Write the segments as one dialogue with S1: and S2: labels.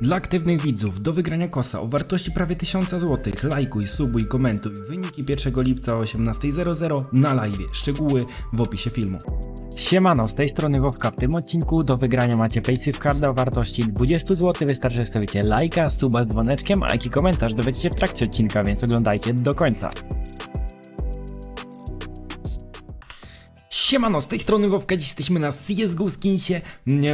S1: Dla aktywnych widzów do wygrania kosa o wartości prawie 1000 zł lajkuj, subuj, komentuj wyniki 1 lipca o 18.00 na live. Szczegóły w opisie filmu.
S2: Siemano, z tej strony Wowka. W tym odcinku do wygrania macie Paysafe Carda o wartości 20 zł. Wystarczy, że stawicie lajka, suba z dzwoneczkiem, a jaki komentarz dowiecie się w trakcie odcinka, więc oglądajcie do końca.
S1: Siemano, z tej strony Wowka, dziś jesteśmy na CSGO Skinsie.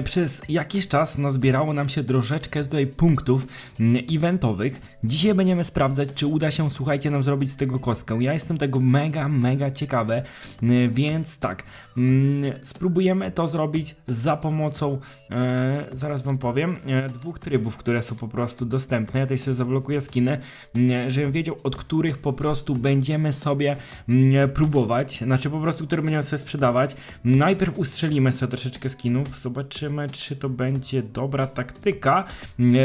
S1: Przez jakiś czas nazbierało nam się troszeczkę tutaj punktów mm, eventowych. Dzisiaj będziemy sprawdzać, czy uda się, słuchajcie, nam zrobić z tego kostkę. Ja jestem tego mega, mega ciekawy, mm, więc tak, mm, spróbujemy to zrobić za pomocą, e, zaraz wam powiem, e, dwóch trybów, które są po prostu dostępne. Ja tutaj sobie zablokuję skiny, żebym wiedział, od których po prostu będziemy sobie próbować, znaczy po prostu, które będziemy sobie sprzedawać. Najpierw ustrzelimy sobie troszeczkę skinów, zobaczymy, czy to będzie dobra taktyka.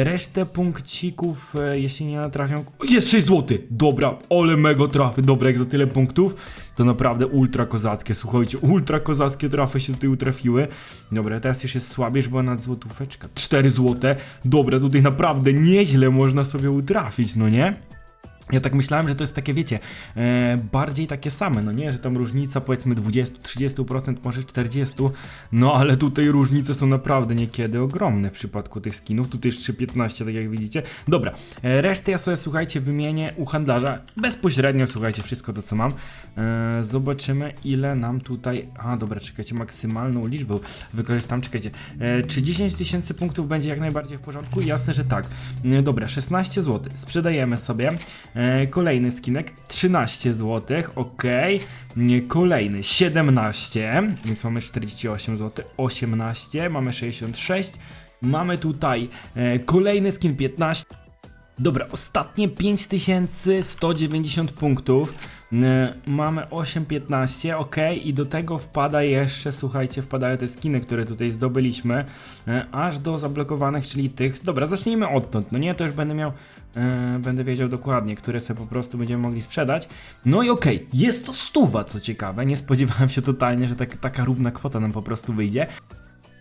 S1: Resztę punkcików, e, jeśli nie natrafią... Jest 6 zł! Dobra, ole mega trafy, dobra, jak za tyle punktów, to naprawdę ultra kozackie, słuchajcie, ultra kozackie trafy się tutaj utrafiły. Dobra, teraz już jest słabiej, już była nad złotóweczka, 4 złote. Dobra, tutaj naprawdę nieźle można sobie utrafić, no nie? Ja tak myślałem, że to jest takie, wiecie, e, bardziej takie same, no nie, że tam różnica powiedzmy 20-30%, może 40%, no ale tutaj różnice są naprawdę niekiedy ogromne w przypadku tych skinów, tutaj jeszcze 15, tak jak widzicie. Dobra, e, resztę ja sobie, słuchajcie, wymienię u handlarza, bezpośrednio, słuchajcie, wszystko to, co mam. E, zobaczymy, ile nam tutaj, a dobra, czekajcie, maksymalną liczbę wykorzystam, czekajcie, e, czy 10 tysięcy punktów będzie jak najbardziej w porządku? Jasne, że tak. E, dobra, 16 zł, sprzedajemy sobie. E, kolejny skinek 13 zł, ok. Kolejny 17, więc mamy 48 zł, 18, mamy 66. Mamy tutaj e, kolejny skin 15. Dobra, ostatnie 5190 punktów. Mamy 8,15, ok, i do tego wpada jeszcze, słuchajcie, wpadają te skiny, które tutaj zdobyliśmy, e, aż do zablokowanych, czyli tych. Dobra, zacznijmy odtąd, no nie, to już będę miał, e, będę wiedział dokładnie, które sobie po prostu będziemy mogli sprzedać. No i okej, jest to stuwa, co ciekawe, nie spodziewałem się totalnie, że tak, taka równa kwota nam po prostu wyjdzie.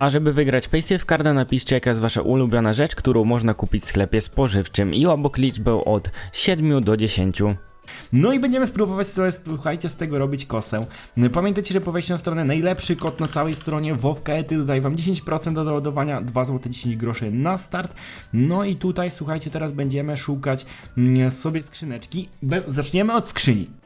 S2: A żeby wygrać Paysafe Carda napiszcie jaka jest wasza ulubiona rzecz, którą można kupić w sklepie spożywczym i obok liczbę od 7 do 10.
S1: No i będziemy spróbować sobie, słuchajcie, z tego robić kosę. Pamiętajcie, że po wejściu na stronę najlepszy kod na całej stronie Wowka.ety dodaje wam 10% do doładowania, 2 zł 10 groszy na start. No i tutaj, słuchajcie, teraz będziemy szukać mm, sobie skrzyneczki. Be zaczniemy od skrzyni.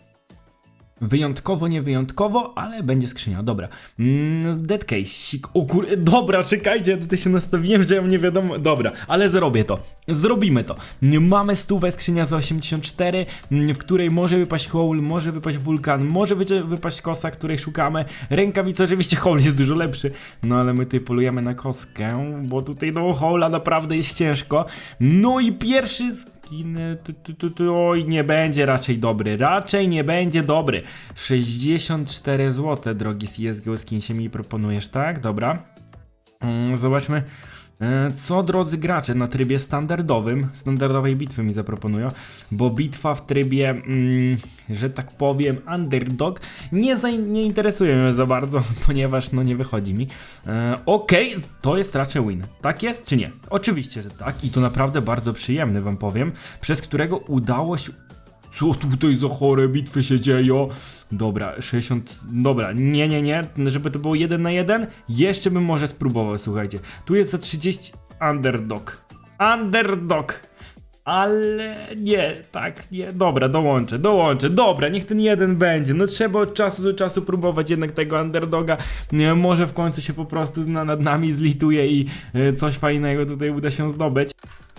S1: Wyjątkowo, nie wyjątkowo, ale będzie skrzynia, dobra. Mm, dead case, sik. O kur... Dobra, czekajcie, ja tutaj się nastawiłem, że ja nie wiadomo. Dobra, ale zrobię to. Zrobimy to. Mamy stówę, skrzynia za 84, mm, w której może wypaść hole, może wypaść wulkan, może wypaść kosa, której szukamy. Rękawica, oczywiście hole jest dużo lepszy, no ale my tutaj polujemy na koskę, bo tutaj do hola naprawdę jest ciężko. No i pierwszy tu, tu, tu, oj, nie będzie raczej dobry, raczej nie będzie dobry. 64 zł, drogi CSGO skin się mi proponujesz, tak? Dobra. Mm, Zobaczmy, co drodzy gracze na trybie standardowym, standardowej bitwy mi zaproponują, bo bitwa w trybie, mm, że tak powiem, underdog nie, za, nie interesuje mnie za bardzo, ponieważ no nie wychodzi mi. E, Okej, to jest raczej win. Tak jest czy nie? Oczywiście, że tak i to naprawdę bardzo przyjemny wam powiem, przez którego udało się co tutaj za chore bitwy się dzieją? Dobra, 60. Dobra, nie, nie, nie. Żeby to było 1 na 1, jeszcze bym może spróbował, słuchajcie. Tu jest za 30 underdog. Underdog. Ale nie, tak, nie. Dobra, dołączę, dołączę. Dobra, niech ten jeden będzie. No trzeba od czasu do czasu próbować jednak tego underdoga. Nie, może w końcu się po prostu nad nami zlituje i e, coś fajnego tutaj uda się zdobyć.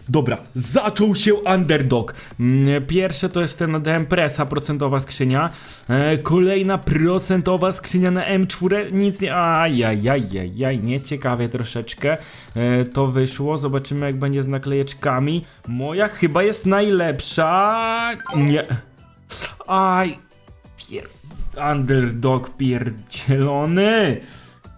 S1: Dobra, zaczął się underdog. Mm, Pierwsze to jest ten DM Pressa, procentowa skrzynia. E, kolejna procentowa skrzynia na M4. Nic nie. Ajajajajaj, nieciekawie troszeczkę. E, to wyszło. Zobaczymy, jak będzie z naklejeczkami. Moja chyba jest najlepsza. Nie. Aj. Pier... Underdog pierdzielony.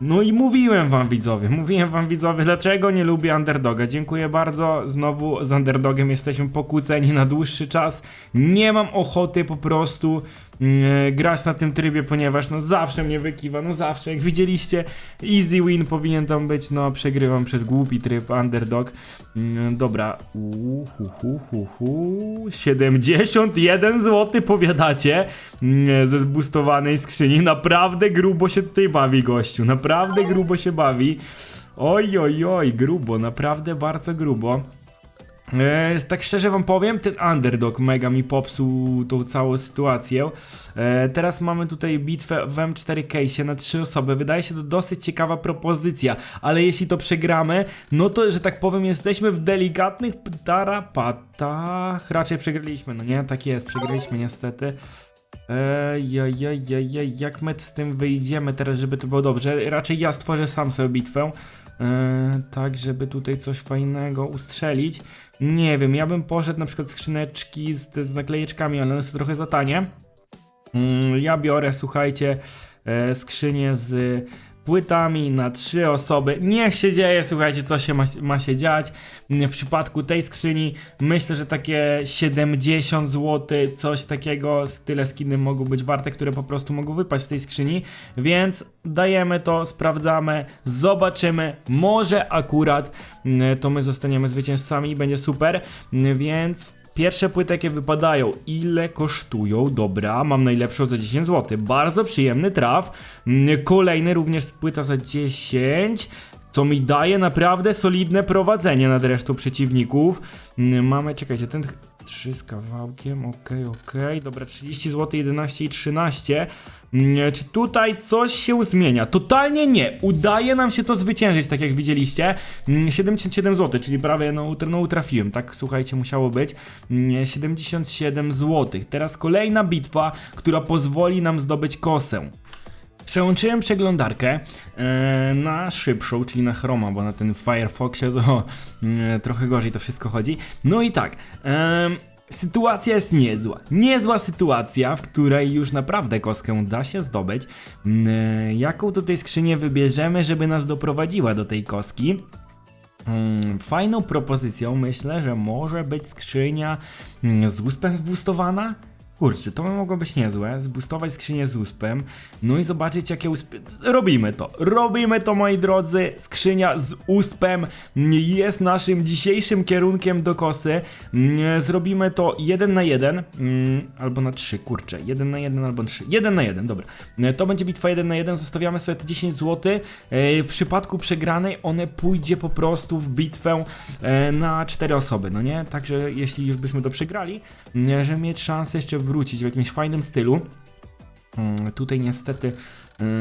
S1: No i mówiłem wam widzowie, mówiłem wam widzowie, dlaczego nie lubię underdoga. Dziękuję bardzo, znowu z underdogiem jesteśmy pokłóceni na dłuższy czas. Nie mam ochoty po prostu mm, grać na tym trybie, ponieważ no zawsze mnie wykiwa, no zawsze, jak widzieliście, easy win powinien tam być, no przegrywam przez głupi tryb, underdog. Mm, Dobra, Uhu, hu, hu, hu. 71 zł powiadacie mm, ze zbustowanej skrzyni, naprawdę grubo się tutaj bawi gościu, naprawdę grubo się bawi. Oj, oj, oj, grubo, naprawdę bardzo grubo. E, tak szczerze wam powiem, ten underdog mega mi popsuł tą całą sytuację. E, teraz mamy tutaj bitwę w M4 case na trzy osoby. Wydaje się to dosyć ciekawa propozycja, ale jeśli to przegramy, no to, że tak powiem, jesteśmy w delikatnych tarapatach. Raczej przegraliśmy, no nie? Tak jest, przegraliśmy niestety. Ejajajajaj, jak my z tym wyjdziemy teraz, żeby to było dobrze? Raczej ja stworzę sam sobie bitwę. E, tak, żeby tutaj coś fajnego ustrzelić. Nie wiem, ja bym poszedł na przykład skrzyneczki z, z naklejeczkami, ale one są trochę za tanie. Mm, ja biorę, słuchajcie, e, skrzynię z płytami na trzy osoby. Niech się dzieje, słuchajcie, co się ma, ma się dziać. W przypadku tej skrzyni myślę, że takie 70 zł, coś takiego, tyle skiny mogą być warte, które po prostu mogą wypaść z tej skrzyni. Więc dajemy to, sprawdzamy, zobaczymy. Może akurat mm, to my zostaniemy zwycięzcami i będzie super. Więc Pierwsze płyty jakie wypadają, ile kosztują? Dobra, mam najlepszą za 10 zł. Bardzo przyjemny traf. Mm, Kolejny również płyta za 10. Co mi daje naprawdę solidne prowadzenie nad resztą przeciwników. Mm, Mamy, czekajcie, ten 3 z kawałkiem, okej, okej. Dobra, 30 zł, 11 i 13. Mm, Czy tutaj coś się zmienia? Totalnie nie. Udaje nam się to zwyciężyć, tak jak widzieliście. Mm, 77 zł, czyli prawie no, no tak słuchajcie, musiało być. Mm, 77 zł. Teraz kolejna bitwa, która pozwoli nam zdobyć kosę. Przełączyłem przeglądarkę e, na szybszą, czyli na Chroma, bo na ten Firefoxie to e, trochę gorzej to wszystko chodzi. No i tak, em, sytuacja jest niezła. Niezła sytuacja, w której już naprawdę kostkę da się zdobyć. Mm, e, jaką tutaj skrzynię wybierzemy, żeby nas doprowadziła do tej kostki? Mm, Fajną propozycją myślę, że może być skrzynia mm, z uspem zboostowana. Kurczę, to mogło być niezłe. Zboostować skrzynię z uspem. No i zobaczyć jakie uspy... Robimy to. Robimy to moi drodzy. Skrzynia z uspem jest naszym dzisiejszym kierunkiem do kosy. Mm, Zrobimy to jeden na jeden. mm, Albo na trzy, kurczę. jeden na jeden albo trzy. Jeden na jeden, dobra. E, To będzie bitwa jeden na jeden. Zostawiamy sobie te 10 zł. E, W przypadku przegranej one pójdzie po prostu w bitwę e, na cztery osoby, no nie? Także jeśli już byśmy to przegrali, żeby mieć szansę jeszcze wrócić w jakimś fajnym stylu. Mm, Tutaj niestety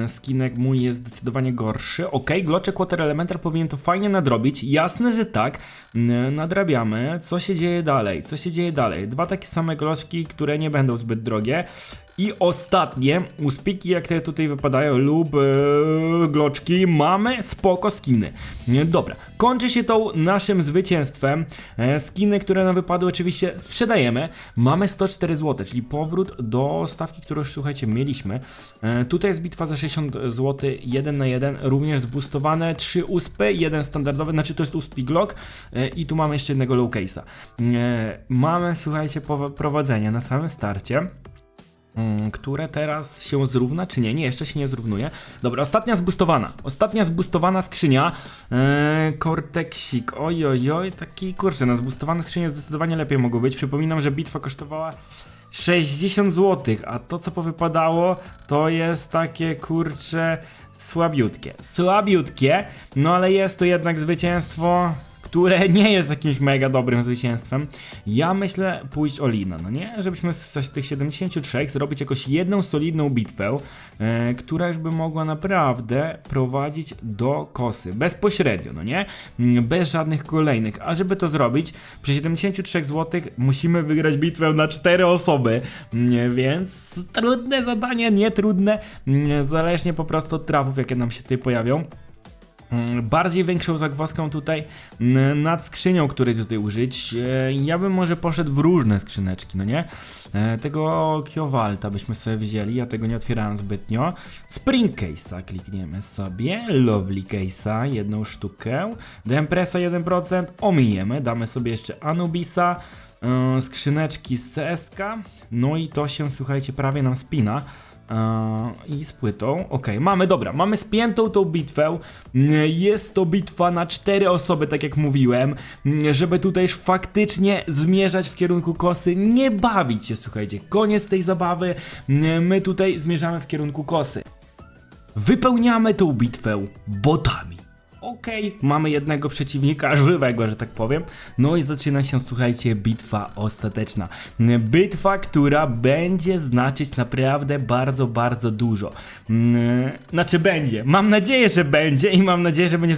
S1: e, skinek mój jest zdecydowanie gorszy. Ok, Gloczek Water Elemental powinien to fajnie nadrobić. Jasne, że tak. Mm, Nadrabiamy. Co się dzieje dalej? Co się dzieje dalej? Dwa takie same gloczki, które nie będą zbyt drogie. I ostatnie uspiki, jak te tutaj wypadają, lub e, gloczki, mamy spoko skiny. Dobra, kończy się to naszym zwycięstwem. E, skiny, które nam wypadły, oczywiście sprzedajemy. Mamy 104 zł, czyli powrót do stawki, którą już słuchajcie, mieliśmy. E, tutaj jest bitwa za 60 zł, 1 na 1, również zboostowane, 3 uspy, jeden standardowy, znaczy to jest uspi Glock i tu mamy jeszcze jednego low case'a. Mamy, słuchajcie, prowadzenie na samym starcie. Mm, które teraz się zrówna, czy nie? Nie, jeszcze się nie zrównuje. Dobra, ostatnia zbustowana. Ostatnia zbustowana skrzynia. Eee, Cortexik. Oj, oj, taki kurczę, na zbustowane skrzynie zdecydowanie lepiej mogło być. Przypominam, że bitwa kosztowała 60 zł, a to co powypadało, to jest takie kurcze słabiutkie. Słabiutkie, no ale jest to jednak zwycięstwo które nie jest jakimś mega dobrym zwycięstwem. Ja myślę pójść o Lina, no nie? Żebyśmy z tych 73 zrobić jakoś jedną solidną bitwę, e, która już by mogła naprawdę prowadzić do kosy. Bezpośrednio, no nie? Bez żadnych kolejnych. A żeby to zrobić, przy 73 zł musimy wygrać bitwę na 4 osoby. Mm, Więc trudne zadanie, nie trudne. mm, Zależnie po prostu od trafów, jakie nam się tutaj pojawią. Mm, Bardziej większą zagwozdką tutaj nad skrzynią, której tutaj użyć. e, Ja bym może poszedł w różne skrzyneczki, no nie? E, Tego Kiowalta byśmy sobie wzięli, ja tego nie otwierałem zbytnio. Spring Case'a klikniemy sobie, Lovely Case'a, jedną sztukę. Dempresa 1%, omijemy, damy sobie jeszcze Anubisa. e, skrzyneczki z CSK, no i to się, słuchajcie, prawie nam spina. I z płytą. Okej, mamy, dobra, mamy spiętą tą bitwę. Jest to bitwa na cztery osoby, tak jak mówiłem, żeby tutaj faktycznie zmierzać w kierunku kosy, nie bawić się, słuchajcie. Koniec tej zabawy. My tutaj zmierzamy w kierunku kosy. Wypełniamy tą bitwę botami. Okej, mamy jednego przeciwnika żywego, że tak powiem. No i zaczyna się, słuchajcie, bitwa ostateczna. Bitwa, która będzie znaczyć naprawdę bardzo, bardzo dużo. Mm, Znaczy będzie. Mam nadzieję, że będzie i mam nadzieję, że będzie.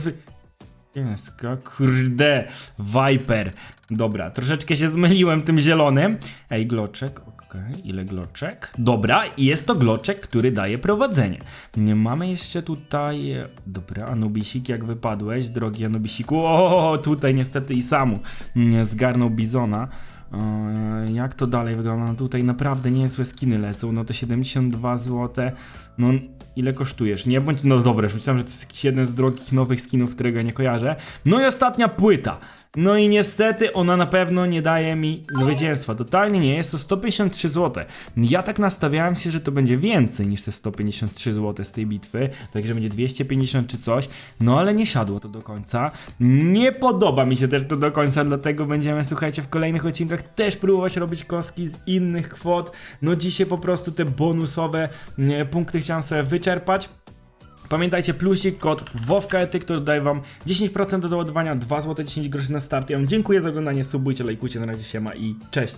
S1: Jeska, kurde, Viper. Dobra, troszeczkę się zmyliłem tym zielonym. Ej, gloczek, okej, ile gloczek? Dobra, jest to gloczek, który daje prowadzenie. Nie mamy jeszcze tutaj... e, Dobra, Anubisik, jak wypadłeś, drogi Anubisiku? O, tutaj niestety i samu zgarnął Bizona. E, Jak to dalej wygląda? No tutaj naprawdę niezłe skiny lecą. No to 72 zł. No ile kosztujesz? Nie bądź. No dobra, już myślałem, że to jest jakiś jeden z drogich nowych skinów, którego nie kojarzę. No i ostatnia płyta. No i niestety ona na pewno nie daje mi zwycięstwa. Totalnie nie, jest to 153 zł. Ja tak nastawiałem się, że to będzie więcej niż te 153 zł z tej bitwy, także będzie 250 czy coś, no ale nie siadło to do końca. Nie podoba mi się też to do końca, dlatego będziemy, słuchajcie, w kolejnych odcinkach też próbować robić koski z innych kwot. No dzisiaj po prostu te bonusowe nie, punkty chciałem sobie wyczerpać. Pamiętajcie, plusik, kod WOWKETY, który daje wam 10% do doładowania, 2 zł 10 groszy na start. Ja wam dziękuję za oglądanie, subujcie, lajkujcie, na razie siema i cześć!